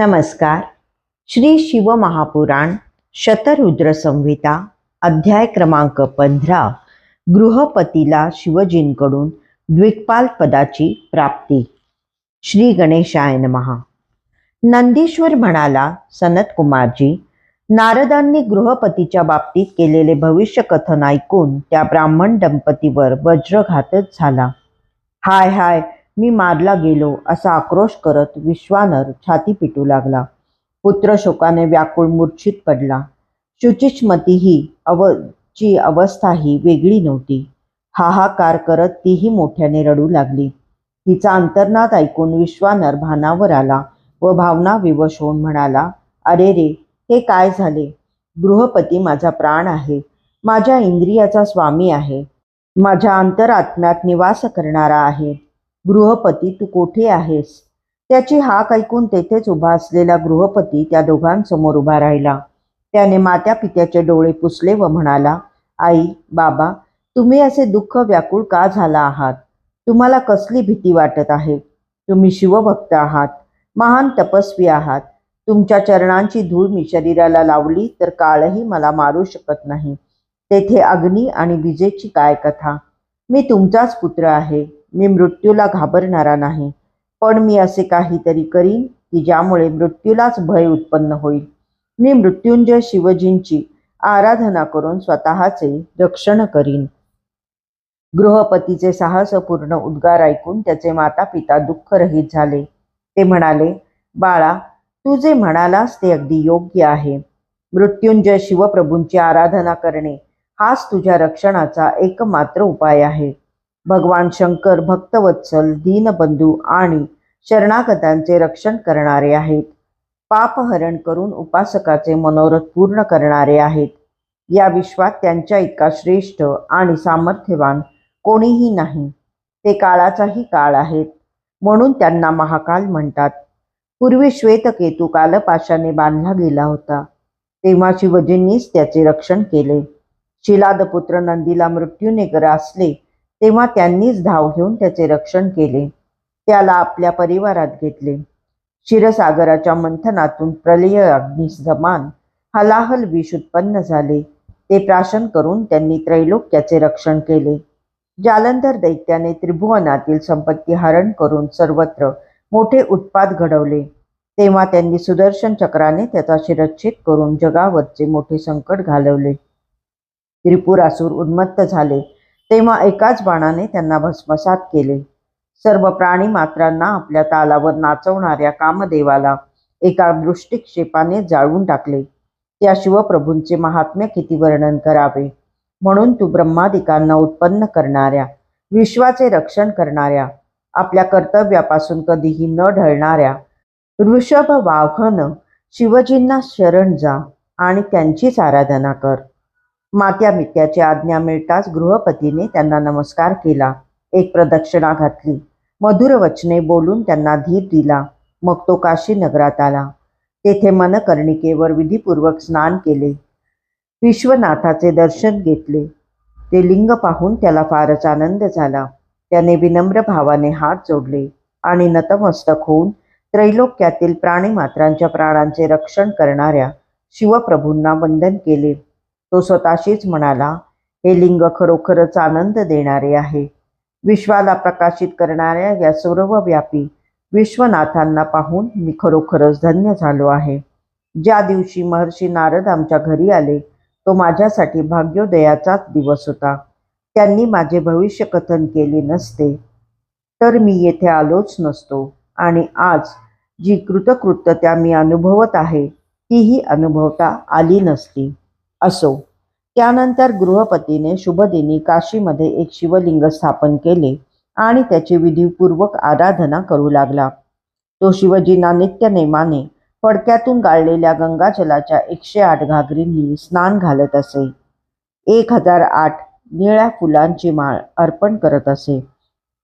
नमस्कार. श्री शिवमहापुराण शतरुद्र संहिता अध्याय क्रमांक पंधरा गृहपतीला शिवजींकडून द्विकपाल पदाची प्राप्ती. श्री गणेशाय नमहा. नंदीश्वर म्हणाला सनत कुमारजी नारदांनी गृहपतीच्या बाबतीत केलेले भविष्य कथन ऐकून त्या ब्राह्मण दंपतीवर वज्रघातच झाला. हाय हाय मी मारला गेलो असा आक्रोश करत विश्वानर छाती पिटू लागला. पुत्र शोकाने व्याकुळ मूर्छित पडला. शुचिष्मती ही अव ची अवस्थाही वेगळी नव्हती. हाहाकार करत तीही मोठ्याने रडू लागली. तिचा अंतर्नाद ऐकून विश्वानर भानावर आला व भावना विवश होऊन म्हणाला अरे रे हे काय झाले? गृहपती माझा प्राण आहे. माझ्या इंद्रियाचा स्वामी आहे. माझ्या अंतरात्म्यात निवास करणारा आहे. गृहपती तू कोठे आहेस? त्याची हाक ऐकून तेथेच उभा असलेला गृहपती त्या दोघांसमोर उभा राहिला. त्याने मात्या पित्याचे डोळे पुसले व म्हणाला आई बाबा तुम्ही असे दुःख व्याकुळ का झाला आहात? तुम्हाला कसली भीती वाटत आहे? तुम्ही शिवभक्त आहात महान तपस्वी आहात. तुमच्या चरणांची धूळ मी शरीराला लावली तर काळही मला मारू शकत नाही. तेथे अग्नी आणि विजेची काय कथा? मी तुमचाच पुत्र आहे. मी मृत्यूला घाबरणारा नाही. पण मी असे काहीतरी करीन की ज्यामुळे मृत्यूलाच भय उत्पन्न होईल. मी मृत्युंजय शिवजींची आराधना करून स्वतःचे रक्षण करीन. गृहपतीचे साहसपूर्ण उद्गार ऐकून त्याचे माता पिता दुःखरहित झाले. ते म्हणाले बाळा तू जे म्हणालास ते अगदी योग्य आहे. मृत्युंजय शिवप्रभूंची आराधना करणे हाच तुझ्या रक्षणाचा एकमात्र उपाय आहे. भगवान शंकर भक्तवत्सल दीनबंधू आणि शरणागतांचे रक्षण करणारे आहेत. पापहरण करून उपासकाचे मनोरथ पूर्ण करणारे आहेत. या विश्वात त्यांच्या इतका श्रेष्ठ आणि सामर्थ्यवान कोणीही नाही. ते काळाचाही काळ आहेत म्हणून त्यांना महाकाल म्हणतात. पूर्वी श्वेतकेतू कालपाशाने बांधला गेला होता. तेव्हा शिवजींनीच त्याचे रक्षण केले. शिलादपुत्र नंदीला मृत्यूने ग्रासले तेव्हा त्यांनीच धाव घेऊन त्याचे रक्षण केले. त्याला आपल्या परिवारात घेतले. क्षीरसागराच्या मंथनातून प्रलय अग्नी जमान हलाहल विष उत्पन्न झाले. ते प्राशन करून त्यांनी त्रैलोक्याचे रक्षण केले. जालंधर दैत्याने त्रिभुवनातील संपत्ती हरण करून सर्वत्र मोठे उत्पाद घडवले. तेव्हा त्यांनी सुदर्शन चक्राने त्याचा शिरच्छेद करून जगावरचे मोठे संकट घालवले. त्रिपुरासूर उन्मत्त झाले. तेव्हा एकाच बाणाने त्यांना भस्मसात केले. सर्व प्राणी मात्रांना आपल्या तालावर नाचवणाऱ्या कामदेवाला एका दृष्टिक्षेपाने जाळून टाकले. त्या शिवप्रभूंचे महात्म्य किती वर्णन करावे? म्हणून तू ब्रह्मादिकांना उत्पन्न करणाऱ्या विश्वाचे रक्षण करणाऱ्या आपल्या कर्तव्यापासून कधीही न ढळणाऱ्या ऋषभ वाहन शिवजींना शरण जा आणि त्यांचीच आराधना कर. मात्या मित्याची आज्ञा मिळताच गृहपतीने त्यांना नमस्कार केला. एक प्रदक्षिणा घातली. मधुर वचने बोलून त्यांना धीर दिला. मग तो काशी नगरात आला. तेथे मनकर्णिकेवर विधीपूर्वक स्नान केले. विश्वनाथाचे दर्शन घेतले. ते लिंग पाहून त्याला फारच आनंद झाला. त्याने विनम्र भावाने हात जोडले आणि नतमस्तक होऊन त्रैलोक्यातील प्राणीमात्रांच्या प्राणांचे रक्षण करणाऱ्या शिवप्रभूंना वंदन केले. तो स्वतःशीच म्हणाला हे लिंग खरोखरच आनंद देणारे आहे. विश्वाला प्रकाशित करणाऱ्या या सर्वव्यापी विश्वनाथांना पाहून मी खरोखरच धन्य झालो आहे. ज्या दिवशी महर्षी नारद आमच्या घरी आले तो माझ्यासाठी भाग्योदयाचाच दिवस होता. त्यांनी माझे भविष्य कथन केले नसते. तर मी येथे आलोच नसतो. आणि आज जी कृतकृत्यता मी अनुभवत आहे तीही अनुभवता आली नसती. असो. त्यानंतर गृहपतीने शुभदिनी काशीमध्ये एक शिवलिंग स्थापन केले आणि त्याची विधीपूर्वक आराधना करू लागला. तो शिवजींना नित्य नेमाने फडक्यातून गाळलेल्या गंगाजलाच्या एकशे आठ घागरींनी स्नान घालत असे. एक हजार आठ निळ्या फुलांची माळ अर्पण करत असे.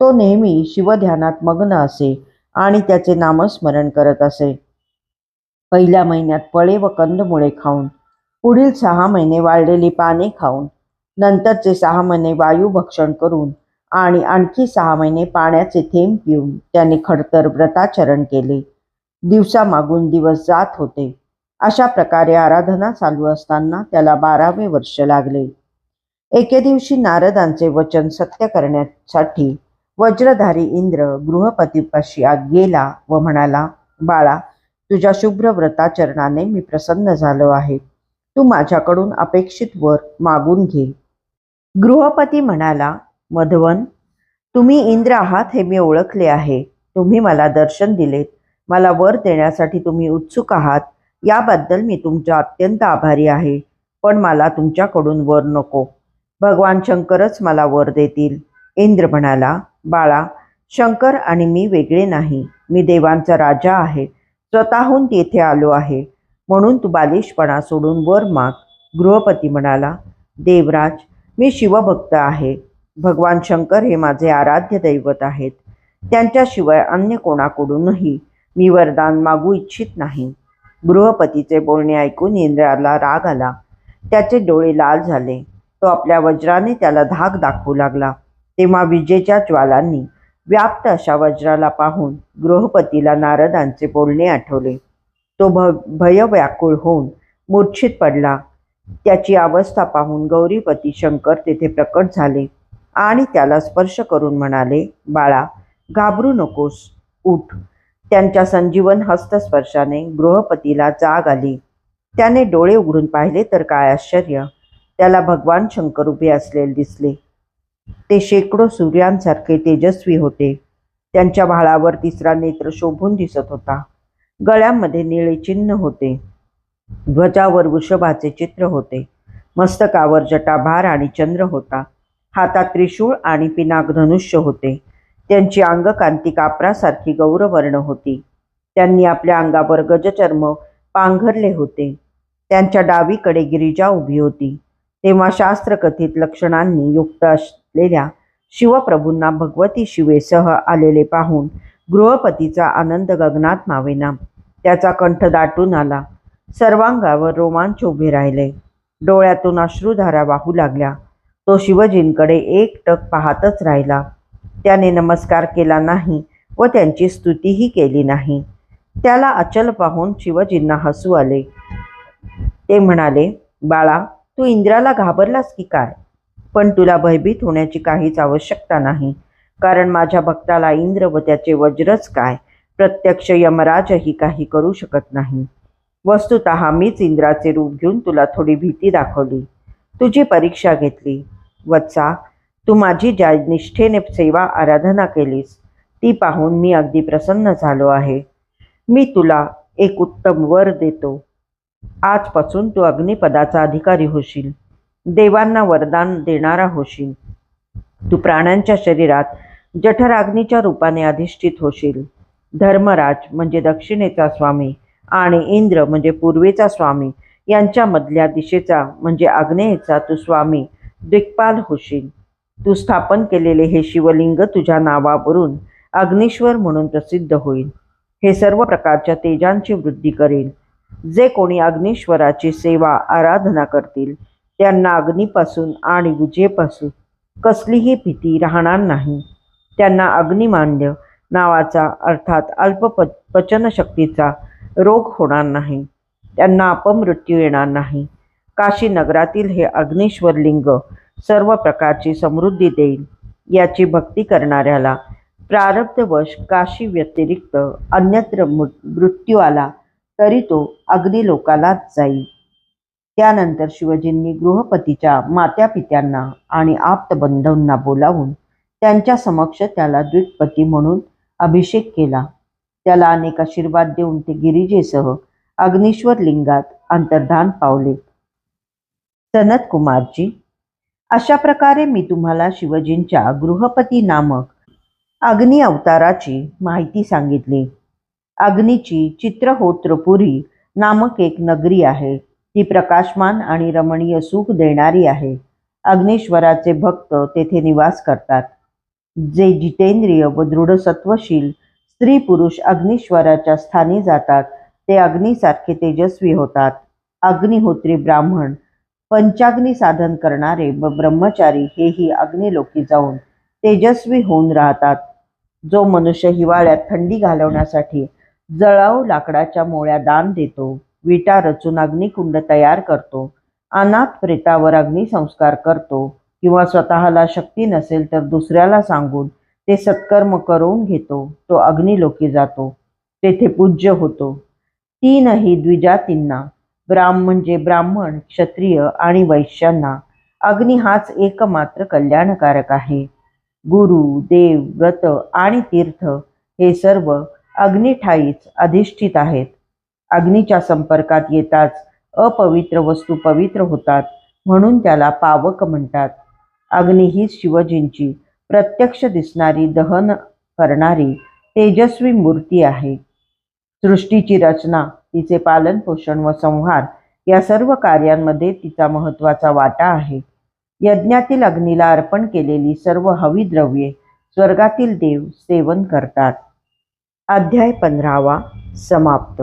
तो नेहमी शिवध्यानात मग्न असे आणि त्याचे नामस्मरण करत असे. पहिल्या महिन्यात फळे व कंदमुळे खाऊन पुढील सहा महिने वाळलेली पाने खाऊन नंतरचे सहा महिने वायू भक्षण करून आणि आणखी सहा महिने पाण्याचे थेंब पिऊन त्याने खडतर व्रताचरण केले. दिवसामागून दिवस जात होते. अशा प्रकारे आराधना चालू असताना त्याला बारावे वर्ष लागले. एके दिवशी नारदांचे वचन सत्य करण्यासाठी वज्रधारी इंद्र गृहपतीपाशी आग गेला व म्हणाला बाळा तुझ्या शुभ्र व्रताचरणाने मी प्रसन्न झालो आहे. तू माझ्याकडून अपेक्षित वर मागून घे. गृहपती म्हणाला मधवन तुम्ही इंद्र आहात हे मी ओळखले आहे. तुम्ही मला दर्शन दिलेत. मला वर देण्यासाठी तुम्ही उत्सुक आहात. याबद्दल मी तुमच्या अत्यंत आभारी आहे. पण मला तुमच्याकडून वर नको. भगवान शंकरच मला वर देतील. इंद्र म्हणाला बाळा शंकर आणि मी वेगळे नाही. मी देवांचा राजा आहे. स्वतःहून तेथे आलो आहे. म्हणून तू बालिशपणा सोडून वर माग. गृहपती म्हणाला देवराज मी शिवभक्त आहे. भगवान शंकर हे माझे आराध्य दैवत आहेत. त्यांच्याशिवाय अन्य कोणाकडूनही मी वरदान मागू इच्छित नाही. गृहपतीचे बोलणे ऐकून इंद्राला राग आला. त्याचे डोळे लाल झाले. तो आपल्या वज्राने त्याला धाक दाखवू लागला. तेव्हा विजेच्या ज्वालांनी व्याप्त अशा वज्राला पाहून गृहपतीला नारदांचे बोलणे आठवले. तो भ भयव्याकुळ होऊन मूर्छित पडला. त्याची अवस्था पाहून गौरीपती शंकर तेथे प्रकट झाले आणि त्याला स्पर्श करून म्हणाले बाळा घाबरू नकोस उठ. त्यांच्या संजीवन हस्तस्पर्शाने गृहपतीला जाग आली. त्याने डोळे उघडून पाहिले तर काय आश्चर्य. त्याला भगवान शंकर उभे असलेले दिसले. ते शेकडो सूर्यांसारखे तेजस्वी होते. त्यांच्या भाळावर तिसरा नेत्र शोभून दिसत होता. गळ्यामध्ये निळे चिन्ह होते. ध्वजावर वृषभाचे चित्र होते. मस्तकावर जटाभार आणि चंद्र होता. हातात त्रिशूळ आणि पिनाक धनुष्य होते. त्यांची अंगकांती कापरासारखी गौरवर्ण होती. त्यांनी आपल्या अंगावर गजचर्म पांघरले होते. त्यांच्या डावीकडे गिरिजा उभी होती. तेव्हा शास्त्रकथित लक्षणांनी युक्त असलेल्या शिवप्रभूंना भगवती शिवेसह आलेले पाहून गृहपतीचा आनंद गगनात मावेना. त्याचा कंठ दाटून आला. सर्वांगावर रोमांच उभे राहिले. डोळ्यातून अश्रुधारा वाहू लागल्या. तो शिवजींकडे एक टक पाहतच राहिला. त्याने नमस्कार केला नाही व त्यांची स्तुतीही केली नाही. त्याला अचल पाहून शिवजींना हसू आले. ते म्हणाले बाळा तू इंद्राला घाबरलास की काय? पण तुला भयभीत होण्याची काहीच आवश्यकता नाही. कारण माझ्या भक्ताला इंद्र व त्याचे वज्रच काय? प्रत्यक्ष यमराजही काही करू शकत नाही. वस्तुत मीच इंद्राचे रूप घेऊन तुला थोडी भीती दाखवली. तुझी परीक्षा घेतली. वत्सा तू माझी ज्या निष्ठेने सेवा आराधना केलीस ती पाहून मी अगदी प्रसन्न झालो आहे. मी तुला एक उत्तम वर देतो. आजपासून तू अग्निपदाचा अधिकारी होशील. देवांना वरदान देणारा होशील. तू प्राण्यांच्या शरीरात जठराग्नीच्या रूपाने अधिष्ठित होशील. धर्मराज म्हणजे दक्षिणेचा स्वामी आणि इंद्र म्हणजे पूर्वेचा स्वामी. यांच्यामधल्या दिशेचा म्हणजे आग्नेयेचा तू स्वामी दिग्पाल होशील. तू स्थापन केलेले हे शिवलिंग तुझ्या नावावरून अग्निश्वर म्हणून प्रसिद्ध होईल. हे सर्व प्रकारच्या तेजांची वृद्धी करेल. जे कोणी अग्निश्वराची सेवा आराधना करतील त्यांना अग्नीपासून आणि विजेपासून कसलीही भीती राहणार नाही. त्यांना अग्निमान्य नावाचा अर्थात अल्प प पचनशक्तीचा रोग होणार नाही. त्यांना अपमृत्यू येणार नाही. काशी नगरातील हे अग्निश्वर लिंग सर्व प्रकारची समृद्धी देईल याची भक्ती करणाऱ्याला प्रारब्धवश काशी व्यतिरिक्त अन्यत्र मृ- मृत्यू आला तरी तो अग्निलोकालाच जाईल. त्यानंतर शिवजींनी गृहपतीच्या मात्यापित्यांना आणि आप्तबंधूंना बोलावून त्यांच्या समक्ष त्याला द्विपती म्हणून अभिषेक केला. त्याला अनेक आशीर्वाद देऊन ते गिरिजेसह अग्निश्वर लिंगात अंतर्धान पावले. सनत कुमारजी अशा प्रकारे मी तुम्हाला शिवजींच्या गृहपती नामक अग्नी अवताराची माहिती सांगितली. अग्नीची चित्रहोत्रपुरी नामक एक नगरी आहे. ती प्रकाशमान आणि रमणीय सुख देणारी आहे. अग्नेश्वराचे भक्त तेथे निवास करतात. जे जितेंद्रिय व दृढसत्वशील स्त्री पुरुष अग्निश्वराच्या स्थानी जातात ते अग्नीसारखे तेजस्वी होतात. अग्निहोत्री ब्राह्मण पंचाग्नी साधन करणारे व ब्रह्मचारी हेही अग्निलोकी जाऊन तेजस्वी होऊन राहतात. जो मनुष्य हिवाळ्यात थंडी घालवण्यासाठी जळाऊ लाकडाच्या मोळ्या दान देतो विटा रचून अग्निकुंड तयार करतो. अनाथ प्रेतावर अग्निसंस्कार करतो. किंवा स्वतःला शक्ती नसेल तर दुसऱ्याला सांगून ते सत्कर्म करून घेतो. तो अग्निलोकी जातो. तेथे पूज्य होतो. तीनही द्विजातींना ब्राह्म म्हणजे ब्राह्मण क्षत्रिय आणि वैश्यांना अग्नी हाच एकमात्र कल्याणकारक आहे. गुरु देव व्रत आणि तीर्थ हे सर्व अग्निठाईच अधिष्ठित आहेत. अग्नीच्या संपर्कात येताच अपवित्र वस्तू पवित्र होतात म्हणून त्याला पावक म्हणतात. अग्नी ही शिवजींची प्रत्यक्ष दिसणारी दहन करणारी तेजस्वी मूर्ती आहे. सृष्टीची रचना तिचे पालन पोषण व संहार या सर्व कार्यांमध्ये तिचा महत्त्वाचा वाटा आहे. यज्ञातील अग्नीला अर्पण केलेली सर्व हवी द्रव्ये स्वर्गातील देव सेवन करतात. अध्याय पंधरावा समाप्त.